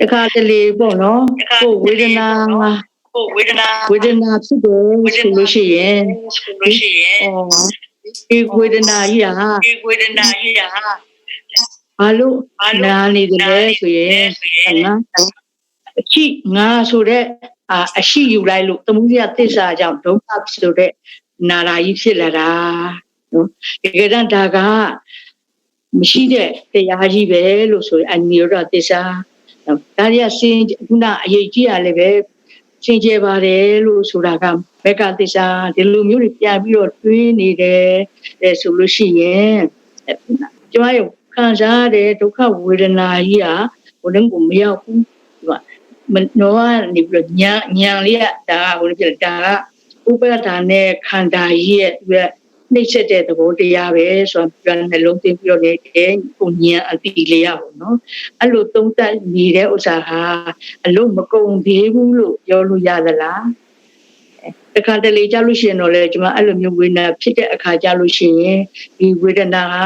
တခါတလေပေါ့နော်ကိုယ်ဝေဒနာကိုဝေဒနာဝေဒနာဖြစ်တယ်ဆိုလို့ရှိရင်ဆိုလို့ရှိရင်ဟောဒီဝေဒနာကြီးဟာဒီဝေဒနာကြီးဟာဘာလို့နာနေတယ်လဲဆိုရင်ဆိုရင်ငါအချိငါဆိုတဲ့အာအရှိယူလိုက်လို့သမှုရသစ္စာကြောင့်ဒုက္ခဆိုတဲ့နာရာကြီးဖြစ်လာတာနော်ဒီကရန်ဒါကမရှိတဲ့တရားကြီးပဲလို့ဆိုရင်အနိရောဓသစ္စာနော် ဒါရီကစင်ခုနအရေးကြီးရလည်းပဲစင်ကြယ်ပါတယ်လို့ဆိုတာကဘက်ကသစ္စာဒီလိုမျိုးတွေပြန်ပြီးတော့တွေးနေတယ်အဲဆိုလို့ရှိရင်ကျမရဲ့ခံစားရတဲ့ဒုက္ခဝေဒနာကြီးဟာဘုရင်ကမရောက်ဘူးဒီမှာမနောကနေပြီးတော့ညာညာလေးကဒါကဘုရင်ပြဒါကဥပဒာနဲ့ခန္ဓာကြီးရဲ့သူက နှိမ့်ဆက်တဲ့သဘောတရားပဲဆိုတော့ပြန်နှလုံးသွင်းပြီးတော့လည်းကိုညာအတိလေးရပါတော့နော်အဲ့လိုသုံးသပ်နေတဲ့ဥစ္စာဟာအလုံးမကုန်သေးဘူးလို့ပြောလို့ရသလားတခါတလေကြလို့ရှိရင်တော့လေကျွန်မအဲ့လိုမျိုးဝေဒနာဖြစ်တဲ့အခါကြလို့ရှိရင်ဒီဝေဒနာက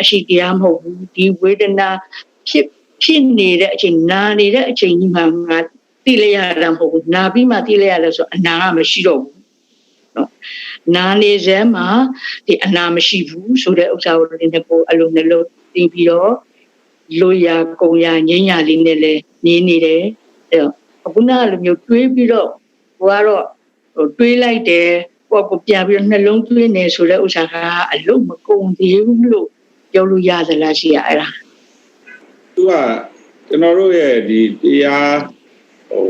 အရှိတရားမဟုတ်ဘူးဒီဝေဒနာဖြစ်ဖြစ်နေတဲ့အချိန်နာနေတဲ့အချိန်ကြီးမှာငါသိလိုက်ရတာမဟုတ်ဘူးနာပြီးမှသိလိုက်ရတယ်ဆိုအနာကမရှိတော့ဘူးနော် နာနေစဲမှာဒီအနာမရှိဘူးဆိုတဲ့ဥစ္စာကိုလည်းကိုအလုံးနှလုံးသိပြီးတော့လိုရာကုံရာငိမ့်ရာလေးနဲ့လည်းနေနေတယ်အဲတော့အခုနကလိုမျိုးတွေးပြီးတော့ဘုရားတော့ဟိုတွေးလိုက်တယ်ကိုယ့်ကိုပြန်ပြီးတော့နှလုံးသွင်းနေဆိုတဲ့ဥစ္စာကအလုံးမကုန်သေးဘူးလို့ပြောလို့ရသလားရှိရအဲ့ဒါသူကကျွန်တော်တို့ရဲ့ဒီတရားဟို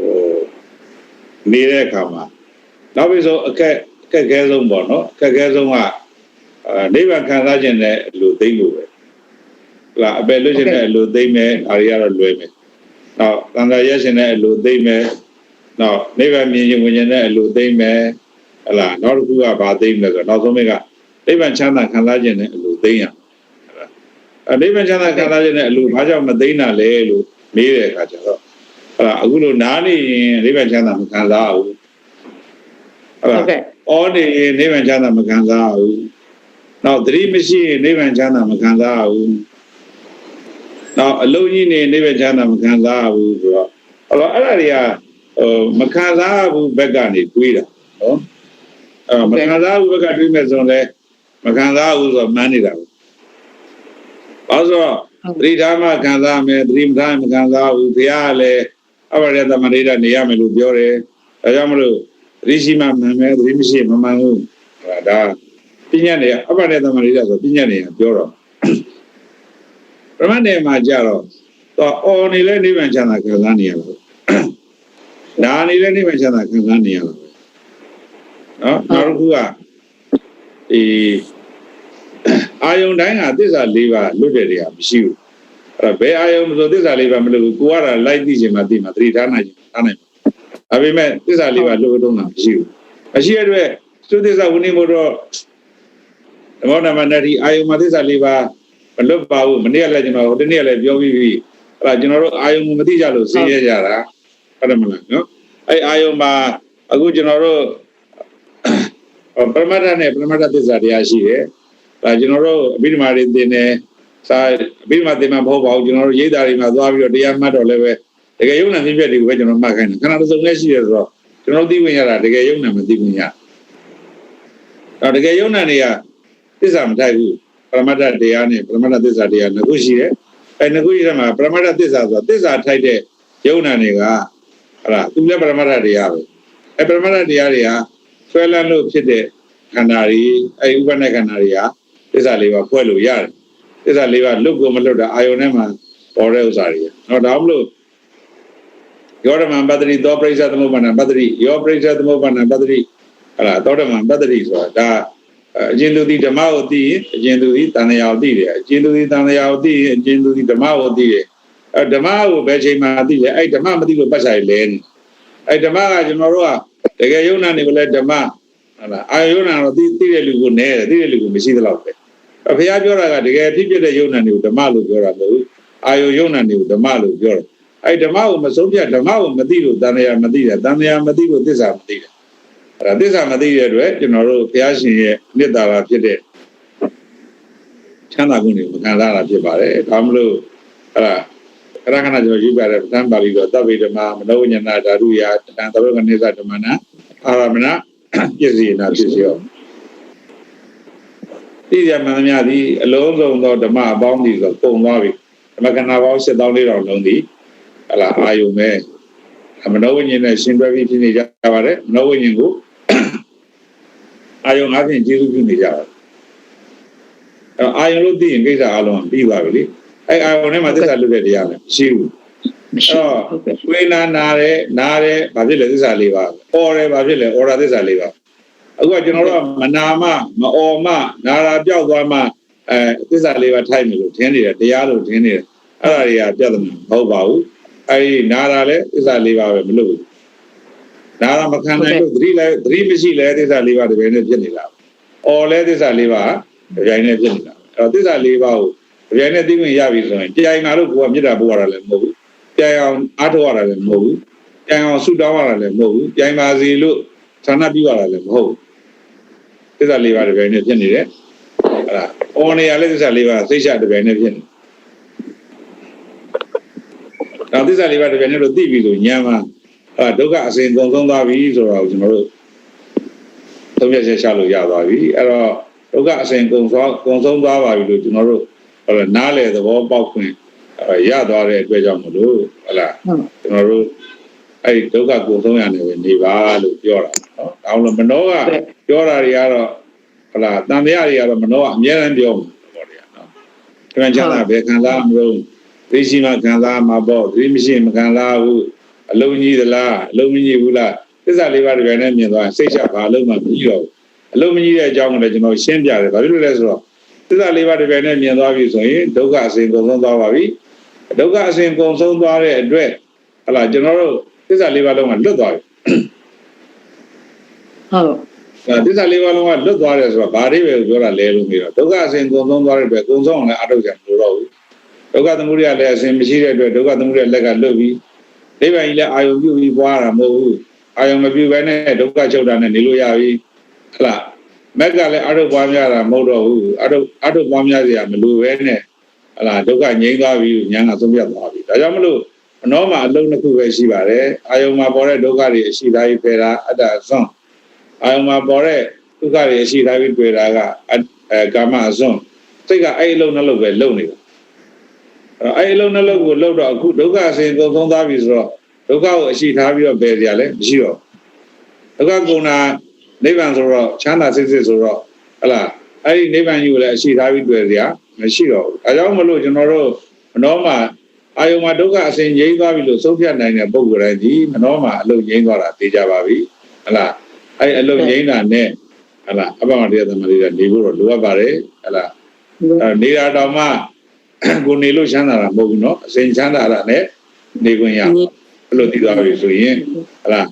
နေတဲ့အခါမှာနောက်ပြီးဆိုအခက်အ ခက်အခဲဆုံးပေါ့နော်အခက်အခဲဆုံးကအာနိဗ္ဗာန်ခံစားခြင်းနဲ့လူသိမ့်လို့ပဲဟုတ်လားအပယ်လွတ်ခြင်းနဲ့လူသိမ့်မယ်ဒါတွေကတော့လွယ်မယ်နောက်သံဃာရက်ခြင်းနဲ့လူသိမ့်မယ်နောက်နိဗ္ဗာန်မြင်ခြင်းဝင်ခြင်းနဲ့လူသိမ့်မယ်ဟုတ်လားနောက်တစ်ခုကဘာသိမ့်လဲဆိုတော့နောက်ဆုံးကနိဗ္ဗာန်ချမ်းသာခံစားခြင်းနဲ့လူသိမ့်ရအနိဗ္ဗာန်ချမ်းသာခံစားခြင်းနဲ့အလိုဘာကြောင့်မသိတာလဲလို့မေးတဲ့အခါကျတော့အဲ့ဒါအခုလိုနားနေရင်နိဗ္ဗာန်ချမ်းသာမခံစားဘူးအဲ့ဟုဒါတ်ကဲ့ အော်နေရင်နိဗ္ဗာန်ချမ်းသာမခံစားဘူးနောက်သတိမရှိရင်နိဗ္ဗာန်ချမ်းသာမခံစားဘူးနောက်အလုံးကြီးနေနိဗ္ဗာန်ချမ်းသာမခံစားဘူးဆိုတော့အဲ့တော့အဲ့ဒါတွေကဟိုမခံစားဘူးဘက်ကနေတွေးတာနော်အဲ့တော့မခံစားဘူးဘက်ကတွေးမဲ့ဆိုရင်လည်းမခံစားဘူးဆိုတော့မှန်းနေတာပဲဘာလို့ဆိုတော့သတိထားမှခံစားမယ်သတိမထားရင်မခံစားဘူးဘုရားကလည်းအဘရသမရိဒနေရမယ်လို့ပြောတယ်ဒါကြောင့်မလို့ သတိရှိမှမှန်မယ်သတိမရှိရင်မမှန်ဘူးဟောဒါပညာနေအဘရသမရိဒဆိုပညာနေကပြောတော့ပရမတ်နေမှာကြတော့တော့အော်နေလဲနိဗ္ဗာန်ချမ်းသာခံစားနေရလို့ဒါနေလဲနိဗ္ဗာန်ချမ်းသာခံစားနေရလို့နော်နောက်တစ်ခုကဒီအာယုန်တိုင်းကသစ္စာ၄ပါးလွတ်တဲ့နေရာမရှိဘူးအဲ့တော့ဘယ်အာယုန်ဆိုသစ္စာ၄ပါးမလွတ်ဘူးကိုကတော့လိုက်သိချင်မှသိမှသတိထားနိုင်ထားနိုင်မှာ ဒါပေမဲ့သစ္စာ၄ပါးလွတ်တော့တာမရှိဘူးမရှိတဲ့အတွက်သုသစ္စာဝိနိမို့တော့ဓမ္မနာမနတိအာယုန်မှာသစ္စာ၄ပါးမလွတ်ပါဘူးမနေ့ကလည်းကျွန်တော်ဟိုတနေ့ကလည်းပြောပြီးပြီအဲ့ဒါကျွန်တော်တို့အာယုန်မသိကြလို့ဆင်းရဲကြတာဟုတ်တယ်မလားနော်အဲ့အာယုန်မှာအခုကျွန်တော်တို့ပရမတ္ထနဲ့ပရမတ္ထသစ္စာတရားရှိတယ်ဒါကျွန်တော်တို့အဘိဓမ္မာတွေသင်တယ်စာအဘိဓမ္မာသင်မှာမဟုတ်ပါဘူးကျွန်တော်တို့ရိပ်သာတွေမှာသွားပြီးတော့တရားမှတ်တော့လည်းပဲ တကယ်ယုံနာဖြစ်ဖြစ်တွေကိုပဲကျွန်တော်မှတ်ခိုင်းတယ်ခဏတစ်စုံနဲ့ရှိရဆိုတော့ကျွန်တော်သိဝင်ရတာတကယ်ယုံနာမသိဝင်ရတော့တကယ်ယုံနာတွေကသစ္စာမထိုက်ဘူးပရမတ္ထတရားနဲ့ပရမတ္ထသစ္စာတရားနှစ်ခုရှိတယ်အဲနှစ်ခုရှိတဲ့မှာပရမတ္ထသစ္စာဆိုတာသစ္စာထိုက်တဲ့ယုံနာတွေကဟလာသူလည်းပရမတ္ထတရားပဲအဲပရမတ္ထတရားတွေကဆွဲလန်းလို့ဖြစ်တဲ့ခန္ဓာတွေအဲဥပ္ပန္နခန္ဓာတွေကသစ္စာလေးပါးဖွဲ့လို့ရတယ်သစ္စာလေးပါးလွတ်ကိုမလွတ်တာအာယုန်ထဲမှာပေါ်တဲ့ဥစ္စာတွေနော်ဒါမှမလို့ ယောဓမံပတ္တိသောပရိစ္ဆသမုပ္ပန္နပတ္တိယောပရိစ္ဆသမုပ္ပန္နပတ္တိဟလာသောဓမံပတ္တိဆိုတာဒါအကျဉ်သူသည်ဓမ္မကိုသိရင်အကျဉ်သူသည်တန်တရားကိုသိတယ်အကျဉ်သူသည်တန်တရားကိုသိရင်အကျဉ်သူသည်ဓမ္မကိုသိတယ်အဲဓမ္မကိုဘယ်ချိန်မှသိလဲအဲ့ဓမ္မမသိလို့ပတ်ဆိုင်လဲနေအဲ့ဓမ္မကကျွန်တော်တို့ကတကယ်ယုံနာနေမလဲဓမ္မဟလာအာယုံနာတော့သိသိတဲ့လူကိုနဲတယ်သိတဲ့လူကိုမရှိသလောက်ပဲအဖေပြောတာကတကယ်ဖြစ်ဖြစ်တဲ့ယုံနာတွေကိုဓမ္မလို့ပြောတာမဟုတ်ဘူးအာယုယုံနာတွေကိုဓမ္မလို့ပြောတယ် အဲ့ဓမ္မကိုမဆုံးဖြတ်ဓမ္မကိုမသိလို့တန်တရားမသိတာတန်တရားမသိလို့သစ္စာမသိတာအဲ့ဒါသစ္စာမသိတဲ့အတွက်ကျွန်တော်တို့ဘုရားရှင်ရဲ့မေတ္တာလာဖြစ်တဲ့ချမ်းသာခွင့်တွေကိုမခံစားတာဖြစ်ပါတယ်ဒါမှမလို့အဲ့ဒါခဏခဏကျွန်တော်ယူပြတဲ့ပဋ္ဌာန်းပါဠိတော်သဗ္ဗေဓမ္မမနောဝိညာဏဓာတုယတံသဗ္ဗကနိစ္စဓမ္မနာအာရမဏပစ္စည်းနာပစ္စယောဒီရမန္တများသည်အလုံးစုံသောဓမ္မအပေါင်းသည်ဆိုပုံသွားပြီဓမ္မကနာပေါင်း7400လုံးသည် ဟလာအာယုံမဲ့မနောဝိညာဉ်နဲ့ရှင်တွဲပြီးဖြစ်နေကြပါတယ်မနောဝိညာဉ်ကိုအာယုံအပြင်ကျေစုပြုနေကြပါတယ်အဲအာယုံလို့သိရင်ကိစ္စအလုံးပြီးသွားပြီလေအဲအာယုံထဲမှာသစ္စာလွတ်တဲ့တရားလည်းမရှိဘူးမရှိဟုတ်ကဲ့ဝေနာနာတယ်နာတယ်ဘာဖြစ်လဲသစ္စာလေးပါအော်တယ်ဘာဖြစ်လဲအော်တာသစ္စာလေးပါအခုကကျွန်တော်တို့ကမနာမမအော်မနာတာပြောက်သွားမှအဲသစ္စာလေးပါထိုက်မယ်လို့ထင်နေတယ်တရားလို့ထင်နေတယ်အဲ့ဒါတွေကပြဿနာမဟုတ်ပါဘူး အဲဒီနာတာလည်းသစ္စာလေးပါပဲမလို့ဘူးနာတာမခံနိုင်လို့သတိလည်းသတိမရှိလဲသစ္စာလေးပါတစ်ပြိုင်နဲ့ဖြစ်နေတာအော်လဲသစ္စာလေးပါတစ်ပြိုင်နဲ့ဖြစ်နေတာအဲ့တော့သစ္စာလေးပါကိုတစ်ပြိုင်နဲ့သိခွင့်ရပြီဆိုရင်ကြိုင်လာလို့ကိုကမေတ္တာပို့ရတာလည်းမဟုတ်ဘူးပြန်အောင်အားထုတ်ရတာလည်းမဟုတ်ဘူးပြန်အောင်ဆူတောင်းရတာလည်းမဟုတ်ဘူးပြန်ပါစီလို့ဌာနပြုရတာလည်းမဟုတ်ဘူးသစ္စာလေးပါးတစ်ပြိုင်နဲ့ဖြစ်နေတယ်ဟုတ်လားအော်နေရလဲသစ္စာလေးပါးစိတ်ချတစ်ပြိုင်နဲ့ဖြစ်နေ ဒါသစ္စာလေးပါးတစ်ပြိုင်နဲ့လို့သိပြီဆိုညံမှာအာဒုက္ခအစဉ်ကုန်ဆုံးသွားပြီဆိုတော့ကျွန်တော်တို့သုံးရချက်ချလို့ရသွားပြီအဲ့တော့ဒုက္ခအစဉ်ကုန်သွားကုန်ဆုံးသွားပါပြီလို့ကျွန်တော်တို့ဟောနားလေသဘောပေါက်ခွင့်အဲရသွားတဲ့အတွက်ကြောင့်မလို့ဟလာဟုတ်ကျွန်တော်တို့အဲ့ဒီဒုက္ခကိုသုံးရနေပဲနေပါလို့ပြောတာနော်။ဒါအောင်လို့မနောကပြောတာတွေကတော့ဟလာတန်တရားတွေကတော့မနောကအများအားပြောမှာပေါ့ဗျာနော်။ကျွမ်းချမ်းသာပဲခံစားမလို့ သိရှိမှခံစားမှာပေါ့သိမရှိရင်မခံစားဘူးအလုံးကြီးသလားအလုံးမကြီးဘူးလားသစ္စာလေးပါးတကယ်နဲ့မြင်သွားရင်စိတ်ချဘာလုံးမှမကြီးတော့ဘူးအလုံးမကြီးတဲ့အကြောင်းကိုလည်းကျွန်တော်ရှင်းပြတယ်ဘာဖြစ်လို့လဲဆိုတော့သစ္စာလေးပါးတကယ်နဲ့မြင်သွားပြီဆိုရင်ဒုက္ခအစဉ်ကုန်ဆုံးသွားပါပြီဒုက္ခအစဉ်ကုန်ဆုံးသွားတဲ့အတွက်ဟလာကျွန်တော်တို့သစ္စာလေးပါးလုံးကလွတ်သွားပြီဟုတ်အဲသစ္စာလေးပါးလုံးကလွတ်သွားတယ်ဆိုတော့ဘာအိဗယ်ကိုပြောတာလဲလို့ပြီးတော့ဒုက္ခအစဉ်ကုန်ဆုံးသွားတဲ့အတွက်ကုန်ဆုံးအောင်လည်းအထုတ်ကြမလို့တော့ဘူး ဒုက္ခသမုဒယလည်းအစဉ်မရှိတဲ့အတွက်ဒုက္ခသမုဒယလက်ကလွတ်ပြီးနိဗ္ဗာန်ကြီးလည်းအာယုံပြုပြီးပွားတာမဟုတ်ဘူးအာယုံမပြုဘဲနဲ့ဒုက္ခချုပ်တာနဲ့နေလို့ရပြီဟလာမက်ကလည်းအထုတ်ပွားများတာမဟုတ်တော့ဘူးအထုတ်အထုတ်ပွားများစရာမလိုပဲနဲ့ဟလာဒုက္ခငြိမ်းသွားပြီဉာဏ်ကသုံးပြတ်သွားပြီဒါကြောင့်မလို့အနောမှာအလုံးတစ်ခုပဲရှိပါတယ်အာယုံမှာပေါ်တဲ့ဒုက္ခတွေအရှိသားကြီးဖယ်တာအတ္တအစွန်းအာယုံမှာပေါ်တဲ့ဒုက္ခတွေအရှိသားကြီးတွေ့တာကအအဲကာမအစွန်းစိတ်ကအဲ့အလုံးနှလုံးပဲလုံနေတာ အဲ့အလုံးနှလုံးကိုလုံတော့အခုဒုက္ခအစဉ်ကုန်ဆုံးသွားပြီဆိုတော့ဒုက္ခကိုအရှိထားပြီးတော့ပယ်ကြရလဲမရှိတော့ဒုက္ခကုဏနိဗ္ဗာန်ဆိုတော့ချမ်းသာစိတ်စိတ်ဆိုတော့ဟလာအဲ့ဒီနိဗ္ဗာန်ကြီးကိုလည်းအရှိထားပြီးတွေ့ကြရမရှိတော့ဘူးအဲကြောင့်မလို့ကျွန်တော်တို့မနောမှာအာယုံမှာဒုက္ခအစဉ်ငြိမ်းသွားပြီလို့သုံးဖြတ်နိုင်တဲ့ပုံကိုယ်တိုင်ဒီမနှောမှာအလုံးငြိမ်းသွားတာသိကြပါပြီဟလားအဲ့အလုံးငြိမ်းတာနဲ့ဟလားအပ္ပမတရားသမารီကနေဖို့တော့လိုအပ်ပါတယ်ဟလားအဲ့နေတာတော့မှ ကိုနေလို့ချမ်းသာတာမဟုတ်ဘူးเนาะအစဉ်ချမ်းသာတာနဲ့နေခွင့်ရအဲ့လိုသိသွားပြီဆိုရင်ဟလား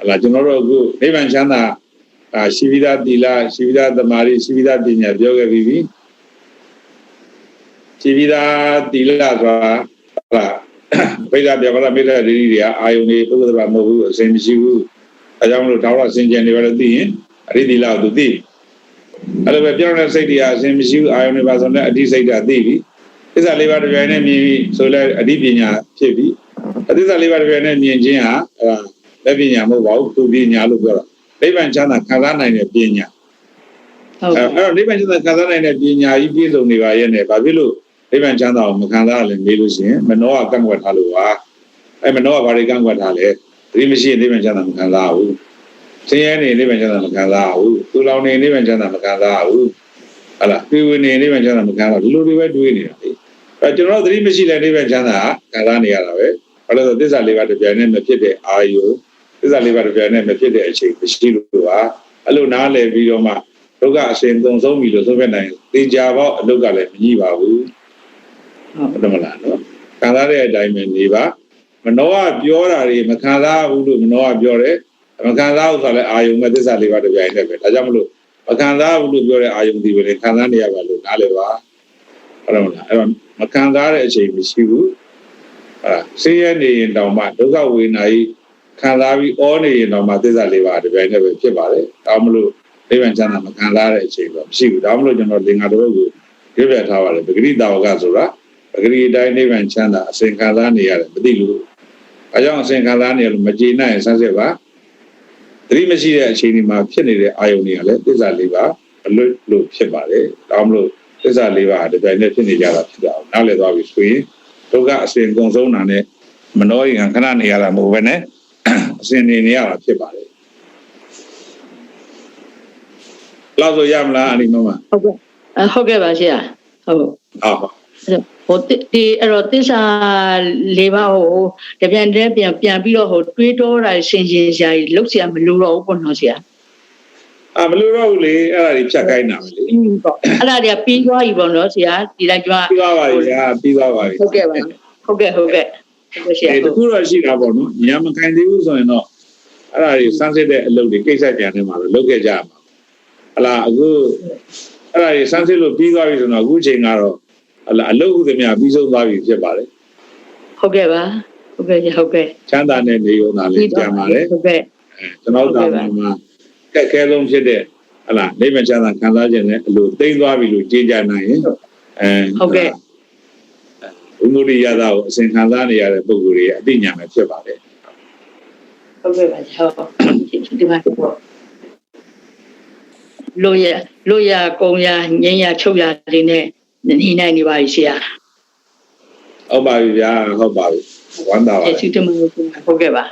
ဟလားကျွန်တော်တို့အခုနိဗ္ဗာန်ချမ်းသာအာရှိဝိဒတိလာရှိဝိဒသမารီရှိဝိဒပညာပြောခဲ့ပြီးပြီရှိဝိဒတိလာဆိုတာ ဟုတ်လားဗိဓာပြမလာမေတ္တာဒိဋ္ဌိတွေကအာယုန်တွေပုဂ္ဂိုလ်ဘာမဟုတ်ဘူးအစဉ်မရှိဘူးအဲကြောင့်မလို့တောင်းတော့အစဉ်ကျင်တွေပဲလို့သိရင်အရိသီလာကိုသူသိအဲ့လိုပဲပြောင်းတဲ့စိတ်တွေအစဉ်မရှိဘူးအာယုန်တွေပါဆိုတော့အဓိစိတ်ဓာတ်သိပြီ သစ္စာလေးပါးတစ်ပြိုင်နဲ့မြင်ပြီဆိုလဲအဓိပညာဖြစ်ပြီအသစ္စာလေးပါးတစ်ပြိုင်နဲ့မြင်ခြင်းဟာအဲလက်ပညာမဟုတ်ပါဘူးသူပညာလို့ပြောတာနိဗ္ဗာန်ချမ်းသာခံစားနိုင်တဲ့ပညာဟုတ်အဲအဲ့တော့နိဗ္ဗာန်ချမ်းသာခံစားနိုင်တဲ့ပညာကြီးပြည့်စုံနေပါရဲ့နဲ့ဘာဖြစ်လို့နိဗ္ဗာန်ချမ်းသာကိုမခံစားရလဲမေးလို့ရှိရင်မနောကကန့်ကွက်ထားလို့ပါအဲမနောကဘာတွေကန့်ကွက်ထားလဲသတိမရှိရင်နိဗ္ဗာန်ချမ်းသာမခံစားဘူးဆင်းရဲနေနိဗ္ဗာန်ချမ်းသာမခံစားဘူးသူလောင်နေနိဗ္ဗာန်ချမ်းသာမခံစားဘူးဟလာပြေဝင်နေနိဗ္ဗာန်ချမ်းသာမခံစားဘူးဒီလိုတွေပဲတွေးနေတာလေ အဲကျွန်တော်တို့သတိမရှိတဲ့နိဗ္ဗာန်ချမ်းသာခံစားနေရတာပဲဘာလို့လဲဆိုသစ္စာလေးပါးတစ်ပြိုင်နဲ့မဖြစ်တဲ့အာယုသစ္စာလေးပါးတစ်ပြိုင်နဲ့မဖြစ်တဲ့အချိန်မရှိလို့ပါအဲ့လိုနားလည်ပြီးတော့မှဒုက္ခအစဉ်သုံးဆုံးပြီလို့ဆိုပြနိုင်သေချာပေါ့အလုတ်ကလည်းမကြီးပါဘူးဟုတ်ဟုတ်တယ်မလားနော်ခံစားတဲ့အတိုင်းပဲနေပါမနောကပြောတာတွေမခံစားဘူးလို့မနောကပြောတယ်မခံစားဘူးဆိုတော့လည်းအာယုံမဲ့သစ္စာလေးပါးတစ်ပြိုင်တည်းပဲဒါကြောင့်မလို့မခံစားဘူးလို့ပြောတဲ့အာယုံဒီပဲလေခံစားနေရပါလို့နားလည်ပါဟုတ်တယ်မလားအဲ့တော့ မခံစားတဲ့အချိန်မရှိဘူးဟာဆင်းရဲနေရင်တောင်မှဒုက္ခဝေဒနာကြီးခံစားပြီးအောနေရင်တောင်မှသစ္စာလေးပါးတစ်ပြိုင်တည်းပဲဖြစ်ပါတယ်ဒါမှမလို့နိဗ္ဗာန်ချမ်းသာမခံစားတဲ့အချိန်တော့မရှိဘူးဒါမှမဟုတ်ကျွန်တော်လင်္ကာတော်ကိုပြပြထားပါတယ်ပဂရိတာဝကဆိုတာပပဂရိအတိုင်းနိဗ္ဗာန်ချမ်းသာအစဉ်ခံစားနေရတယ်မသိလို့အဲကြောင့်အစဉ်ခံစားနေရလို့မကျေနပ်ရင်ဆန်းစစ်ပါသတိမရှိတဲ့အချိန်ဒီမှာဖြစ်နေတဲ့အာယုန်တွေကလည်းသစ္စာလေးပါအလွတ်လို့ဖြစ်ပါတယ်ဒါမှမဟုတ် သစ္စာလေးပါဒီတိုင်းနဲ့ဖြစ်နေကြတာဖြစ်တာအောင်နားလည်သွားပြီဆိုရင်ဒုက္ခအစဉ်ကုန်ဆုံးတာနဲ့မနှောရင်ခဏနေရတာမဟုတ်ဘဲနဲ့အစဉ်နေနေရတာဖြစ်ပါတယ်လောက်ဆိုရမလားအနိမမဟုတ်ကဲ့အဟုတ်ကဲ့ပါဆရာဟုတ်ဟုတ်ဟုတ်ဟိုတိဒီအဲ့တော့သစ္စာလေးပါးဟိုတပြန်တည်းပြန်ပြန်ပြီးတော့ဟိုတွေးတောတာဆင်ရှင်ဆရာကြီးလုတ်ဆရာမလိုတော့ဘူးပေါ့နော်ဆရာ အာမလို့တော့ဘူးလေအဲ့ဒါကြီးဖြတ်ခိုင်းတာပဲလေอืมပေါ့အဲ့ဒါတွေကပြီးသွားပြီပေါ့နော်ဆရာဒီလိုက်ကျွမ်းပြီးသွားပါပြီညာပြီးသွားပါပြီဟုတ်ကဲ့ပါဟုတ်ကဲ့ဟုတ်ကဲ့ဟုတ်ကဲ့ဆရာအဲတဟုတ်ခုတော့ရှိတာပေါ့နော်ညာမခိုင်သေးဘူးဆိုရင်တော့အဲ့ဒါကြီးစမ်းစစ်တဲ့အလုပ်တွေကိစ္စကြံနေမှာပဲလုပ်ခဲ့ကြရမှာဟလာအခုအဲ့ဒါကြီးစမ်းစစ်လို့ပြီးသွားပြီဆိုတော့အခုချိန်ကတော့ဟလာအလုပ်ဥဒမြပြီးဆုံးသွားပြီဖြစ်ပါတယ်ဟုတ်ကဲ့ပါဟုတ်ကဲ့ဟုတ်ကဲ့ချမ်းသာတဲ့နေရုံသာလေးကြံပါတယ်ဟုတ်ကဲ့အဲကျွန်တော်တို့တာမှာ ကက်ခဲဆုံးဖြစ်တဲ့ဟလာနေမချမ်းသာခံစားခြင်းနဲ့အလိုသိမ့်သွားပြီလို့ကြင်ကြနိုင်ရင်အဲဘုမှုရိယသာကိုအစဉ်ခံစားနေရတဲ့ပုံကိုယ်တွေအသိဉာဏ်ပဲဖြစ်ပါတယ်ဟုတ်ကဲ့ပါဟုတ်ဒီမှာပေါ့လို့ရလို့ရကုံရငင်းရချုပ်ရလေးနဲ့နေနိုင်နေပါပြီဆရာဟုတ်ပါပြီဗျာဟုတ်ပါပြီဝမ်းသာပါကျေးဇူးတင်ပါတယ်ဟုတ်ကဲ့ပါ